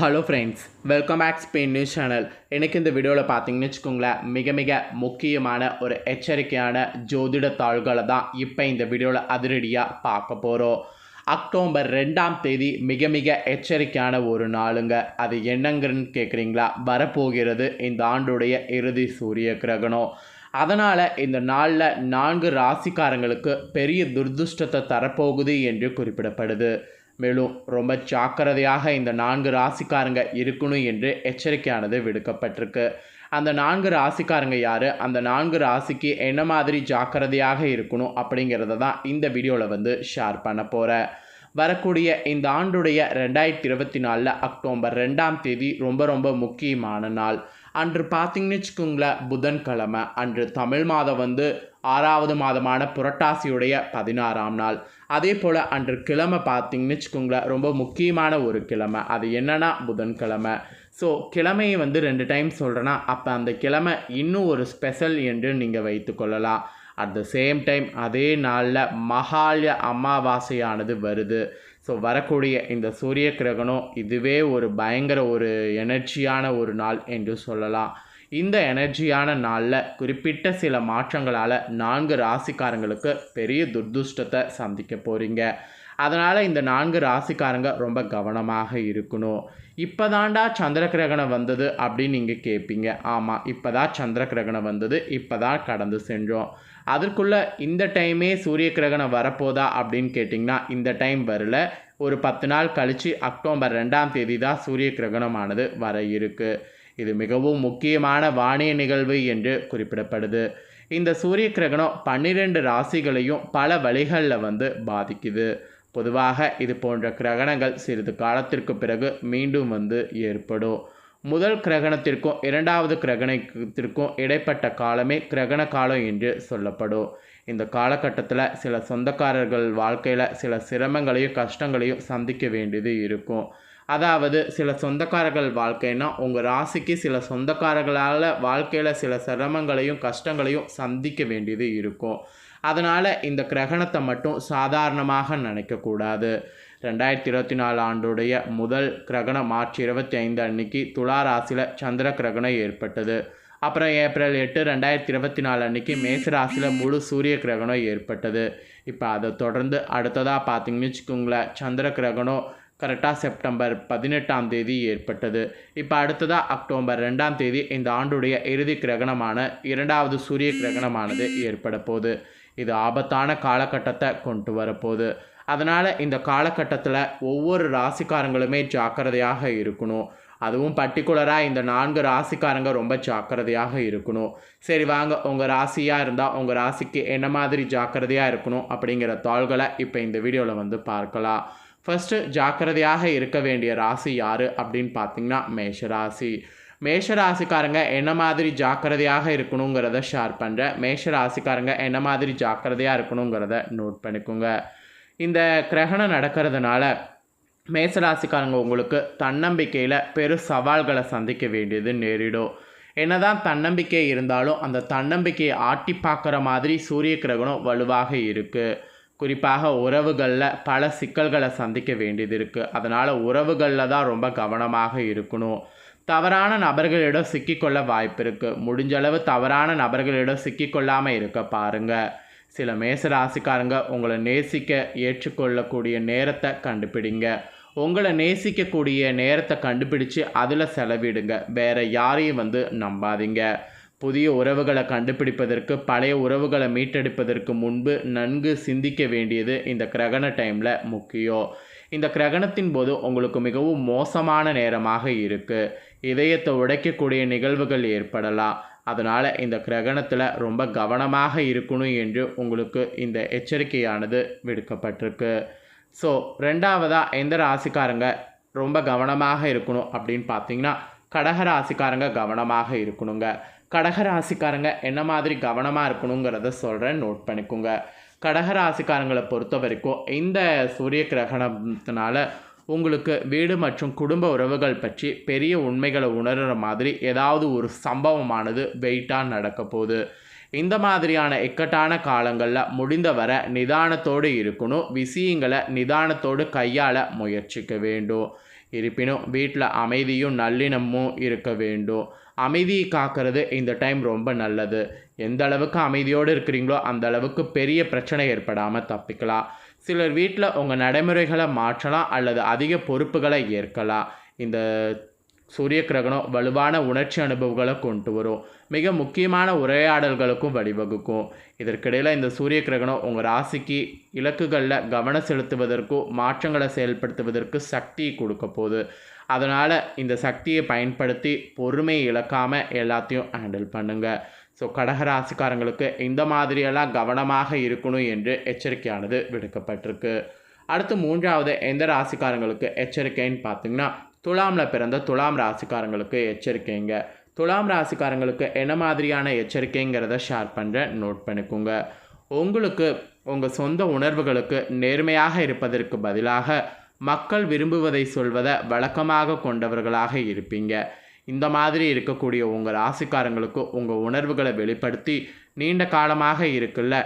Hello friends welcome back Spain news channel எனக்கு இந்த வீடியோவில் பார்த்தீங்கன்னு வச்சுக்கோங்களேன் மிக மிக முக்கியமான ஒரு எச்சரிக்கையான ஜோதிட தாள்களை தான் இப்போ இந்த வீடியோவில் அதிரடியாக பார்க்க போகிறோம் அக்டோபர் ரெண்டாம் தேதி மிக மிக எச்சரிக்கையான ஒரு நாளுங்க. அது என்னங்கன்னு கேட்குறீங்களா வரப்போகிறது இந்த ஆண்டுடைய இறுதி சூரிய கிரகணம். அதனால் இந்த நாளில் நான்கு ராசிக்காரங்களுக்கு பெரிய துர்துஷ்டத்தை தரப்போகுது என்று குறிப்பிடப்படுது. மேலும் ரொம்ப ஜாக்கிரதையாக இந்த நான்கு ராசிக்காரங்க இருக்கணும் என்று எச்சரிக்கையானது விடுக்கப்பட்டிருக்கு. அந்த நான்கு ராசிக்காரங்க யார்? அந்த நான்கு ராசிக்கு என்ன மாதிரி ஜாக்கிரதையாக இருக்கணும் அப்படிங்கிறத தான் இந்த வீடியோவில் வந்து ஷேர் பண்ண போகிறேன் வரக்கூடிய இந்த ஆண்டுடைய ரெண்டாயிரத்தி இருபத்தி நாலில் அக்டோபர் ரெண்டாம் தேதி ரொம்ப ரொம்ப முக்கியமான நாள். அன்று பார்த்தீங்கன்னு வச்சுக்கோங்களேன் புதன்கிழமை. அன்று தமிழ் மாதம் வந்து ஆறாவது மாதமான புரட்டாசியுடைய பதினாறாம் நாள். அதே போல் அன்று கிழமை பார்த்தீங்கன்னு வச்சுக்கோங்களேன் ரொம்ப முக்கியமான ஒரு கிழமை. அது என்னென்னா புதன்கிழமை. ஸோ கிழமையை வந்து ரெண்டு டைம் சொல்கிறேன்னா அப்போ அந்த கிழமை இன்னும் ஒரு ஸ்பெஷல் என்று நீங்கள் வைத்துக்கொள்ளலாம் அட் த சேம் டைம் அதே நாளில் மகாலய அமாவாசையானது வருது. ஸோ வரக்கூடிய இந்த சூரிய கிரகணம் இதுவே ஒரு பயங்கர ஒரு எனர்ஜியான ஒரு நாள் என்று சொல்லலாம். இந்த எனர்ஜியான நாளில் குறிப்பிட்ட சில மாற்றங்களால் நான்கு ராசிக்காரங்களுக்கு பெரிய துர்துஷ்டத்தை சந்திக்க போகிறீங்க அதனால் இந்த நான்கு ராசிக்காரங்க ரொம்ப கவனமாக இருக்கணும். இப்போ தாண்டா சந்திர கிரகணம் வந்தது அப்படின்னு நீங்கள் கேட்பீங்க ஆமாம் இப்போ தான் சந்திர கிரகணம் வந்தது இப்போ தான் கடந்து சென்றோம். அதற்குள்ளே இந்த டைமே சூரிய கிரகணம் வரப்போதா அப்படின்னு கேட்டிங்கன்னா இந்த டைம் வரல. ஒரு பத்து நாள் கழித்து அக்டோபர் ரெண்டாம் தேதி தான் சூரிய கிரகணமானது வர இருக்குது இது மிகவும் முக்கியமான வானிய நிகழ்வு என்று குறிப்பிடப்படுது. இந்த சூரிய கிரகணம் பன்னிரெண்டு ராசிகளையும் பல வழிகளில் வந்து பாதிக்குது. பொதுவாக இது போன்ற கிரகணங்கள் சிறிது காலத்திற்கு பிறகு மீண்டும் வந்து ஏற்படும். முதல் கிரகணத்திற்கும் இரண்டாவது கிரகணத்திற்கும் இடைப்பட்ட காலமே கிரகண காலம் என்று சொல்லப்படும். இந்த காலகட்டத்தில் சில சொந்தக்காரர்கள் வாழ்க்கையில் சில சிரமங்களையும் கஷ்டங்களையும் சந்திக்க வேண்டியது இருக்கும். அதாவது சில சொந்தக்காரர்கள் வாழ்க்கைன்னா உங்கள் ராசிக்கு சில சொந்தக்காரர்களால் வாழ்க்கையில் சில சிரமங்களையும் கஷ்டங்களையும் சந்திக்க வேண்டியது இருக்கும். அதனால் இந்த கிரகணத்தை மட்டும் சாதாரணமாக நினைக்கக்கூடாது. ரெண்டாயிரத்தி இருபத்தி நாலு ஆண்டுடைய முதல் கிரகணம் மார்ச் இருபத்தி ஐந்து அன்னைக்கு துலா ராசியில் சந்திர கிரகணம் ஏற்பட்டது. அப்புறம் ஏப்ரல் எட்டு ரெண்டாயிரத்தி இருபத்தி நாலு அன்னைக்கு மேச ராசியில் முழு சூரிய கிரகணம் ஏற்பட்டது. இப்போ அதை தொடர்ந்து அடுத்ததாக பார்த்தீங்கன்னு வச்சுக்கோங்களேன். சந்திர கிரகணம் கரெக்டாக செப்டம்பர் பதினெட்டாம் தேதி ஏற்பட்டது. இப்போ அடுத்ததாக அக்டோபர் ரெண்டாம் தேதி இந்த ஆண்டுடைய இறுதி கிரகணமான இரண்டாவது சூரிய கிரகணமானது ஏற்பட போகுது. இது ஆபத்தான காலகட்டத்தை கொண்டு வரப்போகுது அதனால் இந்த காலகட்டத்தில் ஒவ்வொரு ராசிக்காரங்களுமே ஜாக்கிரதையாக இருக்கணும். அதுவும் பர்டிகுலராக இந்த நான்கு ராசிக்காரங்க ரொம்ப ஜாக்கிரதையாக இருக்கணும். சரி வாங்க உங்கள் ராசியாக இருந்தால் உங்கள் ராசிக்கு என்ன மாதிரி ஜாக்கிரதையாக இருக்கணும் அப்படிங்கிற தாள்களை இப்போ இந்த வீடியோவில் வந்து பார்க்கலாம். ஃபஸ்ட்டு ஜாக்கிரதையாக இருக்க வேண்டிய ராசி யார் அப்படின்னு பார்த்தீங்கன்னா மேஷராசி. மேஷ ராசிக்காரங்க என்ன மாதிரி ஜாக்கிரதையாக இருக்கணுங்கிறத ஷேர் பண்ணுறேன் மேஷ ராசிக்காரங்க என்ன மாதிரி ஜாக்கிரதையாக இருக்கணுங்கிறத நோட் பண்ணிக்கோங்க. இந்த கிரகணம் நடக்கிறதுனால மேசராசிக்காரங்க உங்களுக்கு தன்னம்பிக்கையில் பெரு சவால்களை சந்திக்க வேண்டியது நேரிடும். என்னதான் தன்னம்பிக்கை இருந்தாலும் அந்த தன்னம்பிக்கையை ஆட்டி பார்க்குற மாதிரி சூரிய கிரகணம் வலுவாக இருக்குது குறிப்பாக உறவுகளில் பல சிக்கல்களை சந்திக்க வேண்டியது இருக்குது அதனால் உறவுகளில் தான் ரொம்ப கவனமாக இருக்கணும். தவறான நபர்களிடம் சிக்கிக்கொள்ள வாய்ப்பு இருக்குது முடிஞ்சளவு தவறான நபர்களிடம் சிக்கிக்கொள்ளாமல் இருக்க பாருங்கள் சில மேச ராசிக்காரங்க உங்களை நேசிக்க ஏற்றுக்கொள்ளக்கூடிய நேரத்தை கண்டுபிடிங்க. உங்களை நேசிக்கக்கூடிய நேரத்தை கண்டுபிடிச்சு அதில் செலவிடுங்க. வேற யாரையும் வந்து நம்பாதீங்க. புதிய உறவுகளை கண்டுபிடிப்பதற்கு பழைய உறவுகளை மீட்டெடுப்பதற்கு முன்பு நன்கு சிந்திக்க வேண்டியது இந்த கிரகண டைமில் முக்கியம். இந்த கிரகணத்தின் போது உங்களுக்கு மிகவும் மோசமான நேரமாக இருக்குது இதயத்தை உடைக்கக்கூடிய நிகழ்வுகள் ஏற்படலாம். அதனால் இந்த கிரகணத்தில் ரொம்ப கவனமாக இருக்கணும் என்று உங்களுக்கு இந்த எச்சரிக்கையானது விடுக்கப்பட்டிருக்கு. ஸோ ரெண்டாவதாக எந்த ராசிக்காரங்க ரொம்ப கவனமாக இருக்கணும் அப்படின்னு பார்த்தீங்கன்னா கடக ராசிக்காரங்க கவனமாக இருக்கணுங்க. கடக ராசிக்காரங்க என்ன மாதிரி கவனமாக இருக்கணுங்கிறத சொல்கிறேன் நோட் பண்ணிக்கோங்க. கடக ராசிக்காரங்களை பொறுத்த வரைக்கும் இந்த சூரிய கிரகணத்தினால உங்களுக்கு வீடு மற்றும் குடும்ப உறவுகள் பற்றி பெரிய உண்மைகளை உணர்கிற மாதிரி ஏதாவது ஒரு சம்பவமானது வெயிட்டாக நடக்க போகுது. இந்த மாதிரியான இக்கட்டான காலங்களில் முடிந்தவரை நிதானத்தோடு இருக்கணும். விஷயங்களை நிதானத்தோடு கையாள முயற்சிக்க வேண்டும். இருப்பினும் வீட்டில் அமைதியும் நல்லிணமும் இருக்க வேண்டும். அமைதியை காக்கிறது இந்த டைம் ரொம்ப நல்லது. எந்த அளவுக்கு அமைதியோடு இருக்கிறீங்களோ அந்த அளவுக்கு பெரிய பிரச்சனை ஏற்படாமல் தப்பிக்கலாம். சிலர் வீட்டில் உங்கள் நடைமுறைகளை மாற்றலாம் அல்லது அதிக பொறுப்புகளை ஏற்கலாம். இந்த சூரிய கிரகணம் வலுவான உணர்ச்சி அனுபவங்களை கொண்டு வரும். மிக முக்கியமான உரையாடல்களுக்கும் வழிவகுக்கும். இதற்கிடையில் இந்த சூரிய கிரகணம் உங்கள் ராசிக்கு இலக்குகளில் கவனம் செலுத்துவதற்கும் மாற்றங்களை செயல்படுத்துவதற்கு சக்தி கொடுக்க போகுது. அதனால் இந்த சக்தியை பயன்படுத்தி பொறுமையை இழக்காமல் எல்லாத்தையும் ஹேண்டில் பண்ணுங்கள் ஸோ கடகராசிக்காரங்களுக்கு இந்த மாதிரியெல்லாம் கவனமாக இருக்கணும் என்று எச்சரிக்கையானது விடுக்கப்பட்டிருக்கு. அடுத்து மூன்றாவது எந்த ராசிக்காரங்களுக்கு எச்சரிக்கைன்னு பார்த்தீங்கன்னா துலாமில் பிறந்த துலாம் ராசிக்காரங்களுக்கு எச்சரிக்கைங்க. துலாம் ராசிக்காரங்களுக்கு என்ன மாதிரியான எச்சரிக்கைங்கிறத ஷேர் பண்ணுறேன் நோட் பண்ணிக்கோங்க. உங்களுக்கு உங்கள் சொந்த உணர்வுகளுக்கு நேர்மையாக இருப்பதற்கு பதிலாக மக்கள் விரும்புவதை சொல்வதை வழக்கமாக கொண்டவர்களாக இருப்பீங்க. இந்த மாதிரி இருக்கக்கூடிய உங்கள் ராசிக்காரங்களுக்கு உங்கள் உணர்வுகளை வெளிப்படுத்தி நீண்ட காலமாக இருக்குல்ல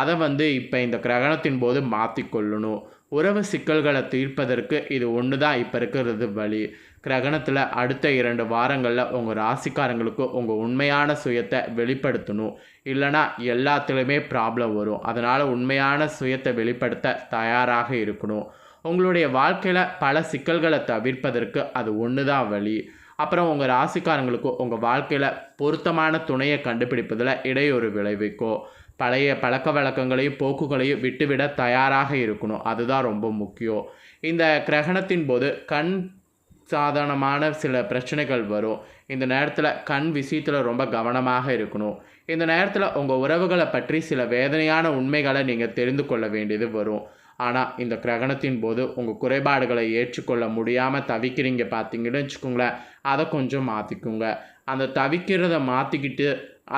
அதை வந்து இப்போ இந்த கிரகணத்தின் போது மாற்றிக்கொள்ளணும் உறவு சிக்கல்களை தீர்ப்பதற்கு இது ஒன்று தான் இப்போ இருக்கிறது வழி. கிரகணத்தில் அடுத்த இரண்டு வாரங்களில் உங்கள் ராசிக்காரங்களுக்கு உங்கள் உண்மையான சுயத்தை வெளிப்படுத்தணும். இல்லைனா எல்லாத்துலேயுமே ப்ராப்ளம் வரும். அதனால் உண்மையான சுயத்தை வெளிப்படுத்த தயாராக இருக்கணும். உங்களுடைய வாழ்க்கையில் பல சிக்கல்களை தவிர்ப்பதற்கு அது ஒன்று தான் வழி. அப்புறம் உங்கள் ராசிக்காரங்களுக்கு உங்கள் வாழ்க்கையில் பொருத்தமான துணையை கண்டுபிடிப்பதில் இடையூறு விளைவிக்கும். பழைய பழக்க வழக்கங்களையும் போக்குகளையும் விட்டுவிட தயாராக இருக்கணும். அதுதான் ரொம்ப முக்கியம். இந்த கிரகணத்தின் போது கண் சாதாரணமான சில பிரச்சனைகள் வரும். இந்த நேரத்தில் கண் விஷயத்தில் ரொம்ப கவனமாக இருக்கணும். இந்த நேரத்தில் உங்கள் உறவுகளை பற்றி சில வேதனையான உண்மைகளை நீங்கள் தெரிந்து கொள்ள வேண்டியது வரும். ஆனால் இந்த கிரகணத்தின் போது உங்கள் குறைபாடுகளை ஏற்றுக்கொள்ள முடியாமல் தவிக்கிறீங்க பார்த்தீங்கன்னு வச்சுக்கோங்களேன். அதை கொஞ்சம் மாற்றிக்குங்க அந்த தவிக்கிறத மாற்றிக்கிட்டு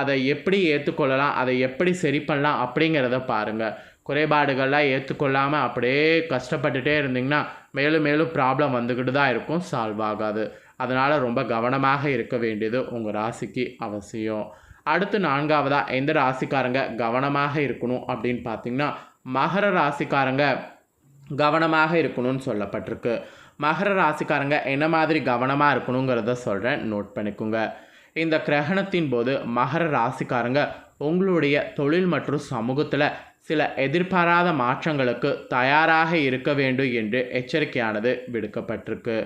அதை எப்படி ஏற்றுக்கொள்ளலாம் அதை எப்படி சரி பண்ணலாம் அப்படிங்கிறத பாருங்கள் குறைபாடுகள்லாம் ஏற்றுக்கொள்ளாமல் அப்படியே கஷ்டப்பட்டுட்டே இருந்தீங்கன்னா மேலும் மேலும் ப்ராப்ளம் வந்துக்கிட்டு தான் இருக்கும் சால்வ் ஆகாது. அதனால் ரொம்ப கவனமாக இருக்க வேண்டியது உங்கள் ராசிக்கு அவசியம். அடுத்து நான்காவதாக எந்த ராசிக்காரங்க கவனமாக இருக்கணும் அப்படின்னு பார்த்தீங்கன்னா மகர ராசிக்காரங்க கவனமாக இருக்கணும்னு சொல்லப்பட்டிருக்கு. மகர ராசிக்காரங்க என்ன மாதிரி கவனமாக இருக்கணுங்கிறத சொல்கிறேன் நோட் பண்ணிக்கோங்க. இந்த கிரகணத்தின் போது மகர ராசிக்காரங்க உங்களுடைய தொழில் மற்றும் சமூகத்தில் சில எதிர்பாராத மாற்றங்களுக்கு தயாராக இருக்க வேண்டும் என்று எச்சரிக்கையானது விடுக்கப்பட்டிருக்கு.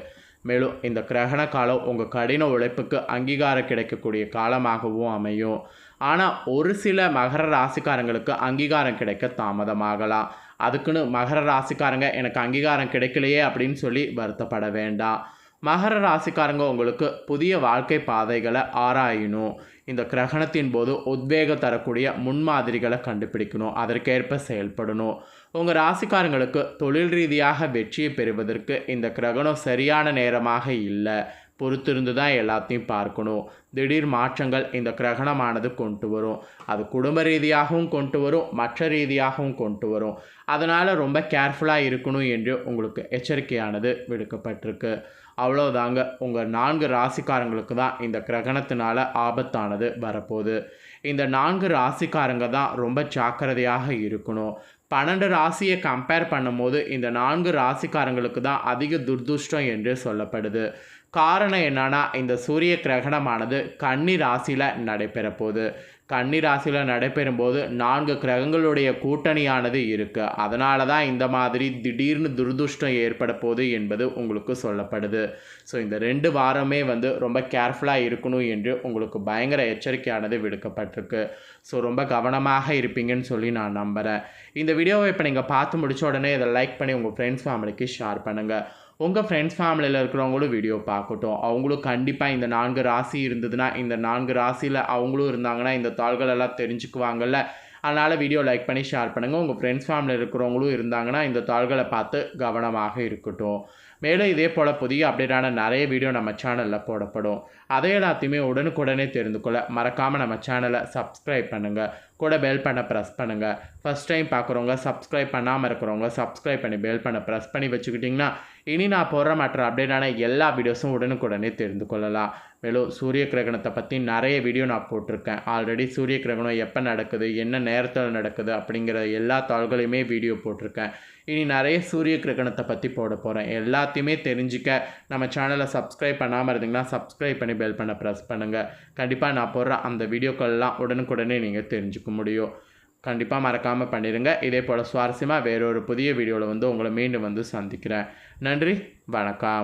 மேலும் இந்த கிரகண காலம் உங்கள் கடின உழைப்புக்கு அங்கீகாரம் கிடைக்கக்கூடிய காலமாகவும் அமையும். ஆனால் ஒரு சில மகர ராசிக்காரங்களுக்கு அங்கீகாரம் கிடைக்க தாமதமாகலாம். அதுக்குன்னு மகர ராசிக்காரங்க எனக்கு அங்கீகாரம் கிடைக்கலையே அப்படின்னு சொல்லி வருத்தப்பட வேண்டாம். மகர ராசிக்காரங்க உங்களுக்கு புதிய வாழ்க்கை பாதைகளை ஆராயணும். இந்த கிரகணத்தின் போது உத்வேகம் தரக்கூடிய முன்மாதிரிகளை கண்டுபிடிக்கணும். அதற்கேற்ப செயல்படணும். உங்கள் ராசிக்காரங்களுக்கு தொழில் ரீதியாக வெற்றியை பெறுவதற்கு இந்த கிரகணம் சரியான நேரமாக இல்லை. பொறுத்திருந்து தான் எல்லாத்தையும் பார்க்கணும். திடீர் மாற்றங்கள் இந்த கிரகணமானது கொண்டு வரும். அது குடும்ப ரீதியாகவும் கொண்டு வரும் மற்ற ரீதியாகவும் கொண்டு வரும். அதனால் ரொம்ப கேர்ஃபுல்லாக இருக்கணும் என்று உங்களுக்கு எச்சரிக்கையானது விடுக்கப்பட்டிருக்கு. அவ்வளோதாங்க உங்கள் நான்கு ராசிக்காரங்களுக்கு தான் இந்த கிரகணத்தினால ஆபத்தானது வரப்போகுது. இந்த நான்கு ராசிக்காரங்க தான் ரொம்ப ஜாக்கிரதையாக இருக்கணும். பன்னெண்டு ராசியை கம்பேர் பண்ணும்போது இந்த நான்கு ராசிக்காரங்களுக்கு தான் அதிக துர்துஷ்டம் என்று சொல்லப்படுது. காரணம் என்னன்னா இந்த சூரிய கிரகணமானது கன்னி ராசியில் நடைபெற போகுது கன்னி ராசியில் நடைபெறும்போது நான்கு கிரகங்களுடைய கூட்டணியானது இருக்குது அதனால தான் இந்த மாதிரி திடீர்னு துர்துஷ்டம் ஏற்பட போகுது என்பது உங்களுக்கு சொல்லப்படுது. ஸோ இந்த ரெண்டு வாரமே வந்து ரொம்ப கேர்ஃபுல்லாக இருக்கணும் என்று உங்களுக்கு பயங்கர எச்சரிக்கையானது விடுக்கப்பட்டிருக்கு. ஸோ ரொம்ப கவனமாக இருப்பீங்கன்னு சொல்லி நான் நம்புகிறேன் இந்த வீடியோவை இப்போ நீங்கள் பார்த்து முடிச்ச உடனே இதை லைக் பண்ணி உங்கள் ஃப்ரெண்ட்ஸ் ஃபேமிலிக்கு ஷேர் பண்ணுங்கள் உங்கள் ஃப்ரெண்ட்ஸ் ஃபேமிலியில் இருக்கிறவங்களும் வீடியோ பார்க்கட்டும். அவங்களும் கண்டிப்பாக இந்த நான்கு ராசி இருந்ததுன்னா இந்த நான்கு ராசியில் அவங்களும் இருந்தாங்கன்னா இந்த தாள்கள் எல்லாம் தெரிஞ்சுக்குவாங்கல்ல. அதனால் வீடியோ லைக் பண்ணி ஷேர் பண்ணுங்கள் உங்கள் ஃப்ரெண்ட்ஸ் ஃபேமிலியில் இருக்கிறவங்களும் இருந்தாங்கன்னா இந்த தாள்களை பார்த்து கவனமாக இருக்கட்டும். மேலும் இதே போல் புதிய அப்டேட்டான நிறைய வீடியோ நம்ம சேனலில் போடப்படும். அதை எல்லாத்தையுமே உடனுக்குடனே தெரிந்து கொள்ள மறக்காமல் நம்ம சேனலை சப்ஸ்கிரைப் பண்ணுங்கள் கூட பெல் பண்ண ப்ரெஸ் பண்ணுங்கள் ஃபஸ்ட் டைம் பார்க்குறவங்க சப்ஸ்கிரைப் பண்ணாமல் இருக்கிறவங்க சப்ஸ்கிரைப் பண்ணி பெல் பண்ண ப்ரெஸ் பண்ணி வச்சுக்கிட்டிங்கன்னா இனி நான் போடுற மற்ற அப்டேட்டான எல்லா வீடியோஸும் உடனுக்குடனே தெரிந்து கொள்ளலாம். மேலும் சூரிய கிரகணத்தை பற்றி நிறைய வீடியோ நான் போட்டிருக்கேன். ஆல்ரெடி சூரிய கிரகணம் எப்போ நடக்குது என்ன நேரத்தில் நடக்குது அப்படிங்கிற எல்லா தாள்களையுமே வீடியோ போட்டிருக்கேன். இனி நிறைய சூரிய கிரகணத்தை பற்றி போட போகிறேன் எல்லாத்தையுமே தெரிஞ்சுக்க நம்ம சேனலை சப்ஸ்கிரைப் பண்ணாமல் இருந்தீங்கன்னா சப்ஸ்கிரைப் பண்ணி பெல் பண்ண ப்ரெஸ் பண்ணுங்கள் கண்டிப்பாக நான் போடுற அந்த வீடியோக்கள்லாம் உடனுக்குடனே நீங்கள் தெரிஞ்சுக்க முடியும். கண்டிப்பாக மறக்காமல் பண்ணிடுங்க இதே போல் சுவாரஸ்யமாக வேறொரு புதிய வீடியோவில் வந்து உங்களை மீண்டும் வந்து சந்திக்கிறேன். நன்றி வணக்கம்.